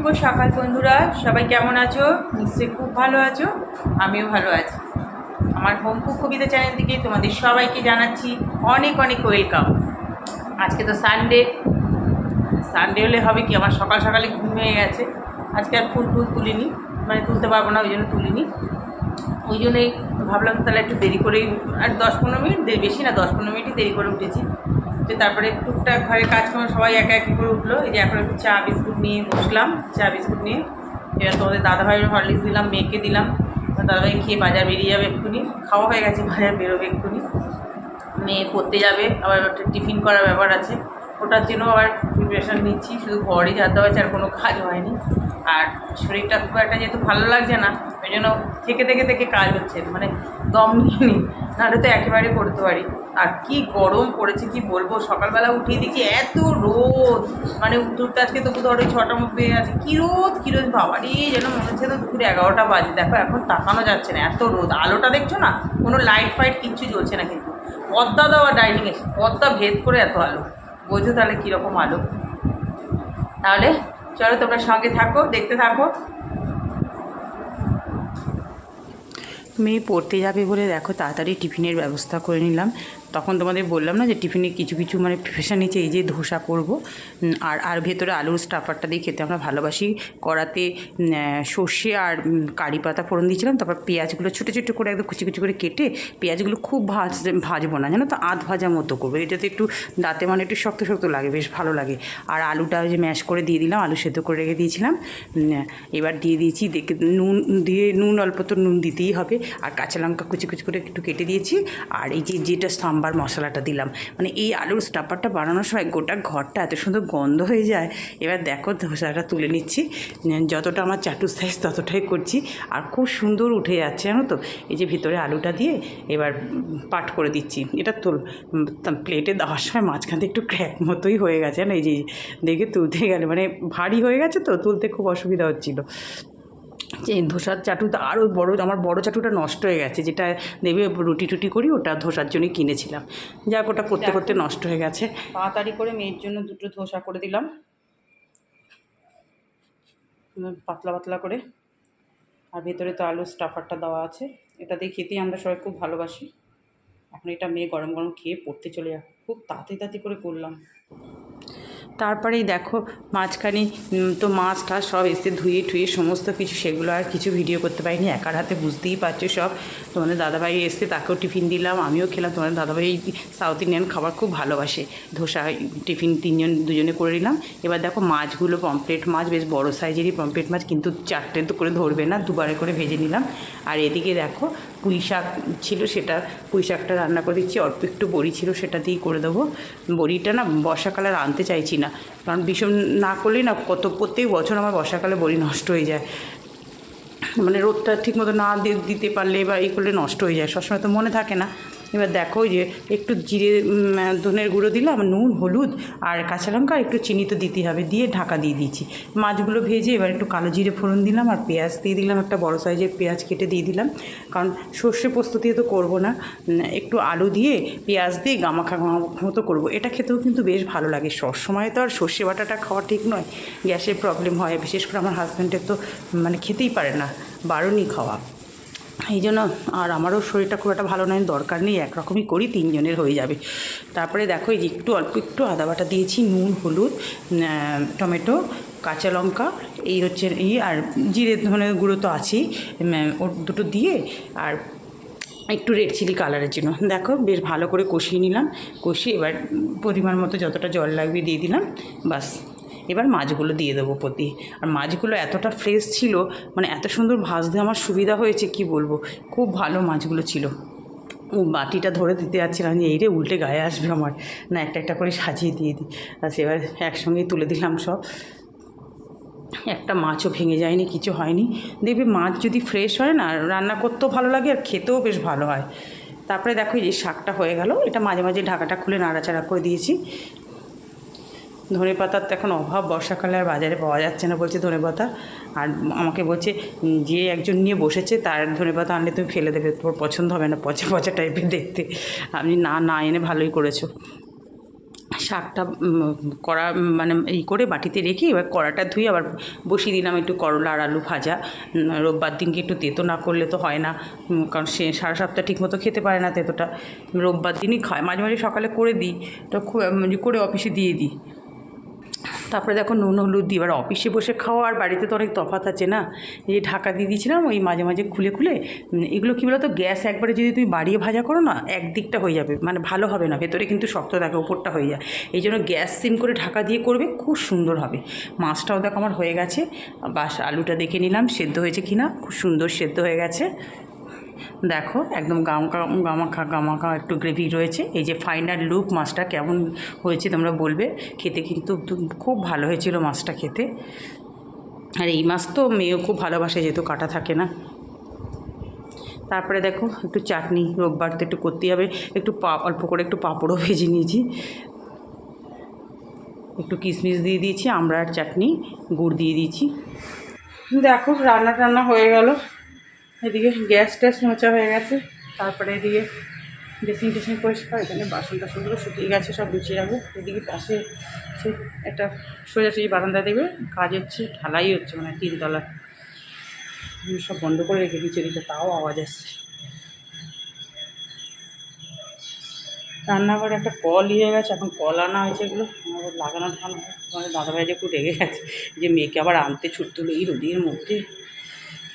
শুভ সকাল বন্ধুরা, সবাই কেমন আছো? নিশ্চয়ই খুব ভালো আছো, আমিও ভালো আছি। আমার হোম কুক কবিতা চ্যানেল থেকে তোমাদের সবাইকে জানাচ্ছি অনেক অনেক ওয়েলকাম। আজকে তো সানডে সানডে হলে হবে কি? আমার সকাল সকালে ঘুম হয়ে গেছে। আজকে আর ফুল ফুল তুলিনি মানে তুলতে পারব না, ওই জন্য তুলিনি। ওই জন্যই ভাবলাম তাহলে একটু দেরি করেই আর দশ পনেরো মিনিট বেশি না, দশ পনেরো মিনিটই দেরি করে উঠেছি। তো তারপরে টুকটাক ঘরে কাজকর্ম সবাই একা একে করে উঠল। এই যে এখন একটু চা, বিস্কুট নিয়ে বসলাম, চা, বিস্কুট নিয়ে। এবার তোমাদের দাদাভাইয়ের হরলিক্স দিলাম, মেয়েকে দিলাম। দাদাভাই খেয়ে বাজার বেরিয়ে যাবে এক্ষুনি। খাওয়া হয়ে গেছে, বাজার বেরোবে এক্ষুনি। মেয়ে পড়তে যাবে, আবার একটা টিফিন করার ব্যাপার আছে। ওটার জন্য আবার প্রিপারেশান নিচ্ছি, শুধু ঘরই যেতে হয়েছে আর কোনো কাজ হয়নি। আর শরীরটা খুব একটা যেহেতু ভালো লাগছে না, ওই জন্য থেকে থেকে থেকে কাজ হচ্ছে মানে দম নিয়ে নাহলে তো একেবারে করতে পারি। আর কি গরম পড়েছে কি বলব, সকালবেলা উঠিয়ে দেখি এত রোদ মানে উত্তরটা আজকে তো ধরো ছটার মধ্যে আছে, কী রোদ কী রোদ বাবারই যেন মনে হচ্ছে তো দুপুরে এগারোটা বাজে। দেখো এখন তাকানো যাচ্ছে না, এত রোদ, আলোটা দেখছ না? কোনো লাইট ফাইট কিচ্ছু জ্বলছে না কিন্তু। পদ্মা দেওয়া ডাইনিংয়ে পদ্মা ভেদ করে এত আলো। বোঝো তাহলে কীরকম আলো। তাহলে চলো তোমরা সঙ্গে থাকো, দেখতে থাকো। তুমি পড়তে যাবে বলে দেখো, তাড়াতাড়ি টিফিনের ব্যবস্থা করে নিলাম। তখন তোমাদের বললাম না যে টিফিনে কিছু কিছু মানে প্রিপারেশান নিচ্ছে এই যে ধোসা করব। আর আর ভেতরে আলুর স্টাফারটা দিয়ে খেতে আমরা ভালোবাসি। কড়াতে সর্ষে আর কারি পাতা ফোড়ন দিয়েছিলাম, তারপর পেঁয়াজগুলো ছোটো ছোটো করে একদম কুচি কুচি করে কেটে পেঁয়াজগুলো খুব ভাজ, ভাজবো না, জানো তো? আধ ভাজা মতো করব। এটাতে একটু দাঁতে মানে একটু শক্ত শক্ত লাগে, বেশ ভালো লাগে। আর আলুটা যে ম্যাশ করে দিয়ে দিলাম, আলু সেদ্ধ করে রেখে দিয়েছিলাম। এবার দিয়ে দিয়েছি, দেখে নুন, দিয়ে নুন, অল্প তো নুন দিতেই হবে। আর কাঁচা লঙ্কা কুচি কুচি করে একটু কেটে দিয়েছি। আর এই যে যেটা সাম্বার মশলাটা দিলাম। মানে এই আলুর স্টাফারটা বানানোর সময় গোটা ঘরটা এত সুন্দর গন্ধ হয়ে যায়। এবার দেখো ধোসাটা তুলে নিচ্ছি। যতটা আমার চাটু সাইজ ততটাই করছি। আর খুব সুন্দর উঠে যাচ্ছে জানো তো? এই যে ভিতরে আলুটা দিয়ে এবার পাট করে দিচ্ছি। এটা তুল প্লেটে দেওয়ার সময় মাঝখান একটু ক্র্যাক মতোই হয়ে গেছে জানো? এই যে দেখে তুলতে গেলে মানে ভারী হয়ে গেছে তো? তুলতে খুব অসুবিধা হচ্ছিল। যে ধোসার চাটুটা আরও বড় আমার বড় চাটুটা নষ্ট হয়ে গেছে যেটা দেবে রুটি টুটি করি ওটা ধোসার জন্যই কিনেছিলাম। যাক ওটা করতে করতে নষ্ট হয়ে গেছে। তাড়াতাড়ি করে মেয়ের জন্য দুটো ধোসা করে দিলাম। পাতলা পাতলা করে। আর ভেতরে তো আলু স্টাফারটা দেওয়া আছে। এটা দিয়ে খেতেই আমরা সবাই খুব ভালোবাসি। এখন এটা মেয়ে গরম গরম খেয়ে পড়তে চলে যাবে খুব তাড়াতাড়ি তাড়াতাড়ি করে করলাম। তারপরেই দেখো মাঝখানে তো মাছ টাছ সব এসে ধুয়ে টুয়ে সমস্ত কিছু, সেগুলো আর কিছু ভিডিও করতে পারিনি, একার হাতে বুঝতেই পারছ সব। তোমাদের দাদাভাই এসে তাকেও টিফিন দিলাম, আমিও খেলাম। তোমাদের দাদাভাই সাউথ ইন্ডিয়ান খাবার খুব ভালোবাসে। ধোসা, টিফিন তিনজন, দুজনে করে নিলাম। এবার দেখো মাছগুলো পমপ্লেট মাছ, বেশ বড় সাইজেরই পমপ্লেট মাছ, কিন্তু চারটে তো করে ধরবে না, দুবারে করে ভেজে নিলাম। আর এদিকে দেখো পুঁই শাক ছিল সেটা পুঁই শাকটা রান্না করে দিচ্ছি, অল্প একটু বড়ি ছিল সেটা দিয়েই করে দেবো। বড়িটা না বর্ষাকালে আর আনতে চাইছি না, কারণ ভীষণ না করলেই না কত, প্রত্যেক বছর আমার বর্ষাকালে বড়ি নষ্ট হয়ে যায়। মানে রোদটা ঠিক মতো না দিতে পারলে বা এই করলে নষ্ট হয়ে যায়, সবসময় তো মনে থাকে না। এবার দেখো যে একটু জিরে ধনের গুঁড়ো দিলাম, নুন, হলুদ আর কাঁচা লঙ্কা, একটু চিনি তো দিতেই হবে, দিয়ে ঢাকা দিয়ে দিয়েছি। মাছগুলো ভেজে এবার একটু কালো জিরে ফোড়ন দিলাম আর পেঁয়াজ দিয়ে দিলাম, একটা বড় সাইজের পেঁয়াজ কেটে দিয়ে দিলাম। কারণ সর্ষে দিয়ে তো করব না একটু আলু দিয়ে পেঁয়াজ দিয়ে গামাখা গামাখা মতো করব। এটা খেতেও কিন্তু বেশ ভালো লাগে। সবসময় তো আর সর্ষে বাটাটা খাওয়া ঠিক নয়, গ্যাসের প্রবলেম হয়। বিশেষ করে আমার হাজব্যান্ডের তো মানে খেতেই পারে না বারণই খাওয়া। এই জন্য আর আমারও শরীরটা খুব একটা ভালো নয়, দরকার নেই, একরকমই করি, তিনজনের হয়ে যাবে। তারপরে দেখো, এই যে একটু অল্প একটু আদা বাটা দিয়েছি, নুন, হলুদ টমেটো, কাঁচা লঙ্কা, এই হচ্ছে এই আর জিরে ধনের গুঁড়ো তো আছেই ওর দুটো দিয়ে, আর একটু রেড চিলি কালারের জন্য। দেখো, বেশ ভালো করে কষিয়ে নিলাম, কষিয়ে এবার পরিমাণ মতো যতটা জল লাগবে দিয়ে দিলাম, বাস। এবার মাছগুলো দিয়ে দেবো প্রতি। আর মাছগুলো এতটা ফ্রেশ ছিল মানে এত সুন্দর ভাজতে আমার সুবিধা হয়েছে, কি বলব? খুব ভালো মাছগুলো ছিল। ও বাটিটা ধরে দিতে যাচ্ছিলাম যে এই রে উল্টে গায়ে আসবে আমার। না, একটা একটা করে সাজিয়ে দিয়ে দিই। আর এবার একসঙ্গেই তুলে দিলাম সব। একটা মাছও ভেঙে যায়নি, কিছু হয়নি। দেখবে মাছ যদি ফ্রেশ হয় না, রান্না করতেও ভালো লাগে আর খেতেও বেশ ভালো হয়। তারপরে দেখো এই শাকটা হয়ে গেল, এটা মাঝে মাঝে ঢাকাটা খুলে নাড়াচাড়া করে দিয়েছি। ধনে পাতার তো এখন অভাব, বর্ষাকালে আর বাজারে পাওয়া যাচ্ছে না বলছে ধনে পাতা আর আমাকে বলছে যে একজন নিয়ে বসেছে, তার ধনে পাতা আনলে তুমি ফেলে দেবে তোর পছন্দ হবে না, পচা পচা টাইপের দেখতে। আপনি না না এনে ভালোই করেছ। শাকটা কড়া মানে এই করে বাটিতে রেখে এবার কড়াটা ধুয়ে আবার বসিয়ে দিলাম একটু করলা আর আলু ভাজা। রোববার দিনকে একটু তেতো না করলে তো হয় না কারণ সে সারা সপ্তাহ ঠিক মতো খেতে পারে না তেতোটা। রোববার দিনই খায়, মাঝে মাঝে সকালে করে দিই, তো খুব করে অফিসে দিয়ে দিই। তারপরে দেখো নুন, হলুদ দিয়ে এবার অফিসে বসে খাওয়া, আর বাড়িতে তো অনেক তফাত আছে না? এই ঢাকা দিয়ে দিয়েছিলাম, ওই মাঝে মাঝে খুলে খুলে এগুলো কী বলতো, গ্যাস একবারে যদি তুমি বাড়িয়ে ভাজা করো না, একদিকটা হয়ে যাবে মানে ভালো হবে না, ভেতরে কিন্তু শক্ত থাকে, ওপরটা হয়ে যায়। এই জন্য গ্যাস সিম করে ঢাকা দিয়ে করবে, খুব সুন্দর হবে। মাছটাও দেখো আমার হয়ে গেছে, বাস আলুটা দেখে নিলাম, সেদ্ধ হয়েছে কি না খুব সুন্দর সেদ্ধ হয়ে গেছে। দেখো একদম গামকা গামাখা গামাখা একটু গ্রেভি রয়েছে। এই যে ফাইনাল লুক মাছটা কেমন হয়েছে তোমরা বলবে? খেতে কিন্তু খুব ভালো হয়েছিল মাছটা খেতে। আর এই মাছ তো মেয়েও খুব ভালোবাসে, যেহেতু কাটা থাকে না। তারপরে দেখো একটু চাটনি, রোববার তো একটু করতেই হবে। একটু পা, অল্প করে একটু পাঁপড়ও ভেজে নিয়েছি। একটু কিশমিশ দিয়ে দিয়েছি, আমড়ার চাটনি, গুড় দিয়ে দিয়েছি। দেখো রান্না টান্না হয়ে গেল। এদিকে গ্যাস ট্যাস মোচা হয়ে গেছে, তারপরে এদিকে ড্রেসিং টেসিং পরিষ্কার, এখানে বাসন টাসনগুলো শুকিয়ে গেছে, সব গুছিয়ে রাখব। এদিকে পাশে সে একটা সোজাসুজি বারান্দা দেবে কাজ হচ্ছে, ঢালাই হচ্ছে মানে তিনতলা। সব বন্ধ করে রেখে দিচ্ছি এদিকে তাও আওয়াজ আসছে। রান্নাঘরে একটা কল ইয়ে গেছে, এখন কল আনা হয়েছে এগুলো লাগানো হয়। আমাদের দাদাভাই যে একটু রেগে গেছে, যে মেয়েকে আবার আনতে ছুটতুলো এই রোদের মধ্যে।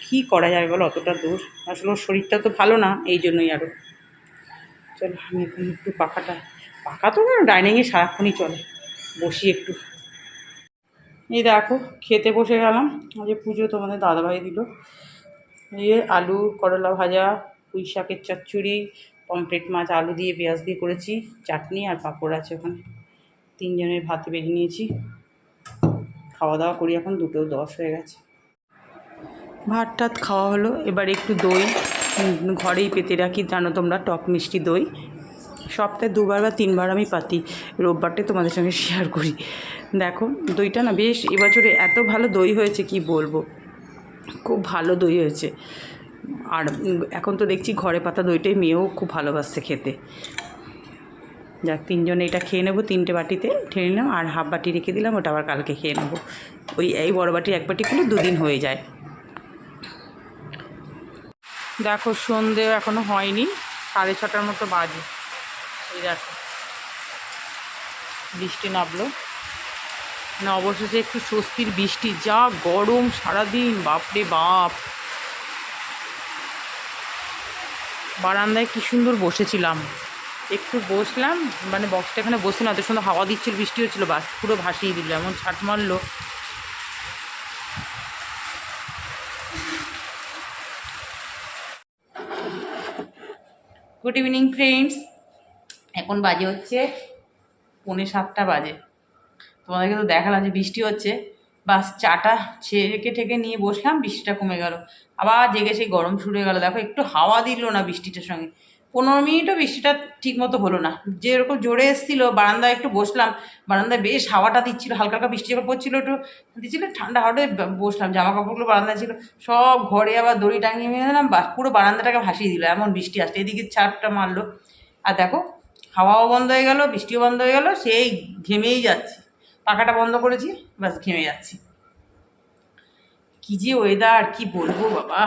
কী করা যাবে বলো? অতটা দূর আসলে ওর শরীরটা তো ভালো না, এই জন্যই আরও চলো, আমি এখন একটু পাখাটা পাখা তো ডাইনিংয়ে সারাক্ষণই চলে। বসি একটু। এই দেখো, খেতে বসে গেলাম। আজ পুজো তোমাদের দাদাভাই দিল। এই আলু, করলা ভাজা, পুঁই শাকের চচ্চড়ি, পমফ্রেট মাছ, আলু দিয়ে, পেঁয়াজ দিয়ে করেছি, চাটনি আর পাঁপড় আছে ওখানে। তিনজনের ভাতে বেরিয়ে নিয়েছি। খাওয়া দাওয়া করি এখন, দুটো দশ হয়ে গেছে। ভাত টাত খাওয়া হলো। এবার একটু দই। ঘরেই পেতে রাখি, জানো তোমরা, টক মিষ্টি দই। সপ্তাহে দুবার বা তিনবার আমি পাতি। রোববারটাই তোমাদের সঙ্গে শেয়ার করি। দেখো, দইটা না বেশ এবছরে এত ভালো দই হয়েছে, কি বলব? খুব ভালো দই হয়েছে। আর এখন তো দেখছি ঘরে পাতা দইটাই মেয়েও খুব ভালোবাসছে খেতে। যাক, তিনজনে এটা খেয়ে নেব, তিনটে বাটিতে ঠেলে নিলাম, আর হাফ বাটি রেখে দিলাম, ওটা আবার কালকে খেয়ে নেব। ওই এই বড় বাটি এক বাটি করলে দুদিন হয়ে যায়। দেখো সন্ধে এখনও হয়নি, সাড়ে ছটার মতো বাজে। এই দেখো, বৃষ্টি নামলো। না, অবশেষে একটু স্বস্তির বৃষ্টি, যা গরম সারাদিন, বাপরে বাপ। বারান্দায় কি সুন্দর বসেছিলাম। একটু বসলাম মানে বক্সটা এখানে বসে না সুন্দর হাওয়া দিচ্ছিল, বৃষ্টি হচ্ছিল, বাস পুরো ভাসিয়ে দিল এমন ছাট মারলো। গুড ইভিনিং ফ্রেন্ডস এখন বাজে হচ্ছে পৌনে সাতটা বাজে। তোমাদেরকে তো দেখালাম যে বৃষ্টি হচ্ছে। বাস চাটা ছেঁকে ঠেকে নিয়ে বসলাম, বৃষ্টিটা কমে গেল। আবার জেগে সেই গরম শুরু হয়ে গেলো। দেখো, একটু হাওয়া দিল না বৃষ্টিটার সঙ্গে। পনেরো মিনিটও বৃষ্টিটা ঠিক মতো হলো না। যেরকম জোরে এসেছিল, বারান্দায় একটু বসলাম, বারান্দায় বেশ হাওয়াটা দিচ্ছিল, হালকা হালকা বৃষ্টি যখন পড়ছিল একটু, দিচ্ছিল, ঠান্ডা হাওয়াটা বসলাম জামা কাপড়গুলো বারান্দায় ছিল, সব ঘরে আবার দড়ি টাঙিয়ে নিয়ে দিলাম পুরো বারান্দাটাকে ভাসিয়ে দিল, এমন বৃষ্টি আসছে, এদিকে চাপটা মারলো। আর দেখো, হাওয়াও বন্ধ হয়ে গেল, বৃষ্টিও বন্ধ হয়ে গেল, সেই ঘেমেই যাচ্ছি। পাখাটা বন্ধ করেছি বাস ঘেমে যাচ্ছি। কী যে ওয়েদার কি বলব বাবা।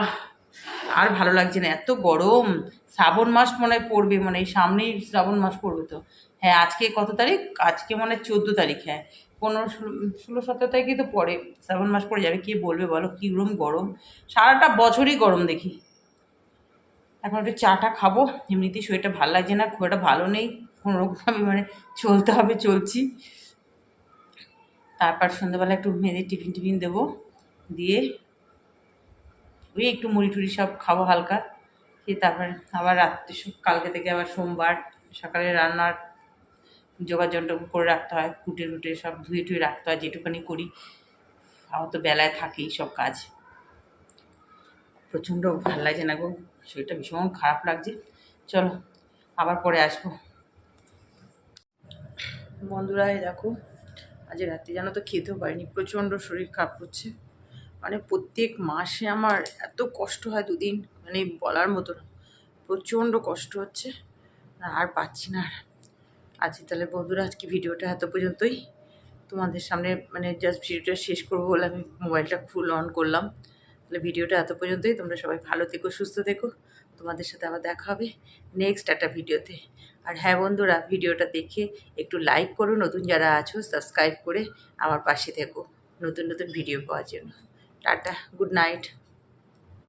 আর ভালো লাগছে না, এত গরম। শ্রাবণ মাস মনে হয় পড়বে মানে সামনেই শ্রাবণ মাস পড়বে তো। হ্যাঁ আজকে কত তারিখ? আজকে মনে চোদ্দ তারিখ হ্যাঁ। পনেরো, ষোলো ষোলো, সতেরো তারিখে তো পরে শ্রাবণ মাস পড়ে যাবে, কে বলবে বলো? কী রকম গরম। সারাটা বছরই গরম দেখি। এখন একটু চাটা খাব, এমনিতেই শরীরটা ভালো লাগছে না, খুব একটা ভালো নেই। কোনো রকম আমি মানে চলতে হবে, চলছি। তারপর সন্ধ্যাবেলা একটু মেয়েদের টিফিন টিফিন দেবো, দিয়ে ওই একটু মুড়ি টুড়ি সব খাব হালকা। খেয়ে তারপর আবার রাত্রে কালকে থেকে আবার সোমবার, সকালে রান্নার যন্ত্র করে রাখতে হয়, কুটে টুটে সব ধুয়ে টুয়ে রাখতে হয় যেটুখানি করি। আমার তো বেলায় থাকেই সব কাজ। প্রচণ্ড ভালো লাগছে না গো, শরীরটা ভীষণ খারাপ লাগছে। চলো, আবার পরে আসব। বন্ধুরা, এই দেখো, আজ রাতে জানো তো খেতেও পারিনি, প্রচণ্ড শরীর খারাপ করছে মানে প্রত্যেক মাসে আমার এত কষ্ট হয় দুদিন মানে বলার মতো না। প্রচণ্ড কষ্ট হচ্ছে। আর পাচ্ছি না। আর আচ্ছা তাহলে বন্ধুরা, আজকে ভিডিওটা এত পর্যন্তই। তোমাদের সামনে মানে জাস্ট ভিডিওটা শেষ করব বলে আমি মোবাইলটা ফুল অন করলাম। তাহলে ভিডিওটা এত পর্যন্তই। তোমরা সবাই ভালো থেকো, সুস্থ থেকো। তোমাদের সাথে আবার দেখা হবে নেক্সট একটা ভিডিওতে। আর হ্যাঁ বন্ধুরা, ভিডিওটা দেখে একটু লাইক করো। নতুন যারা আছো সাবস্ক্রাইব করে আমার পাশে থেকো। নতুন নতুন ভিডিও পাওয়ার জন্য। Tata good night